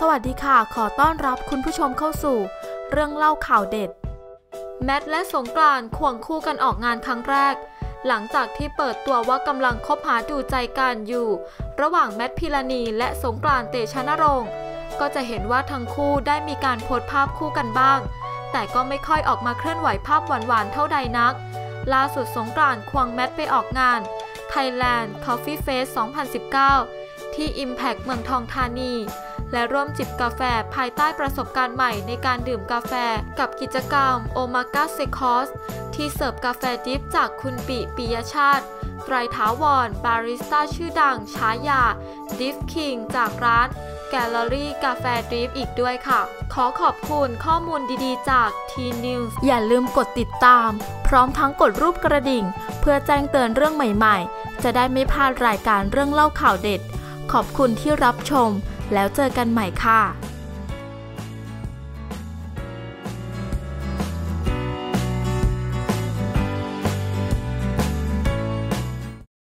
สวัสดีค่ะ ขอต้อนรับคุณผู้ชมเข้าสู่ เรื่องเล่าข่าวเด็ด แมทและสงกรานต์ควงคู่กันออกงานครั้งแรก หลังจากที่เปิดตัวว่ากำลังคบหาดูใจกันอยู่ ระหว่างแมทพิรณีและสงกรานต์เตชะนรงค์ก็จะเห็นว่าทั้งคู่ได้มีการโพสภาพคู่กันบ้าง แต่ก็ไม่ค่อยออกมาเคลื่อนไหวภาพหวานๆเท่าใดนัก ล่าสุดสงกรานต์ควงแมทไปออกงาน Thailand Coffee Fest 2019 ที่ Impact เมืองทองธานี และร่วมจิบกาแฟภายใต้ประสบการณ์ใหม่ในการดื่มกาแฟกับกิจกรรม o m a g a s e c o s ที่เสิร์ฟกาแฟดิฟจากคุณปิปิยชาติไตรถาวรบาริสต้าชื่อดังฉายาดิฟคิงจากร้านแกลเลอรี่กาแฟดริฟอีกด้วยค่ะ ขอขอบคุณข้อมูลดีๆ จาก T-News อย่าลืมกดติดตาม พร้อมทั้งกดรูปกระดิ่ง เพื่อแจ้งเตือนเรื่องใหม่ๆ จะได้ไม่พลาดรายการเรื่องเล่าข่าวเด็ด ขอบคุณที่รับชม แล้วเจอกันใหม่ค่ะ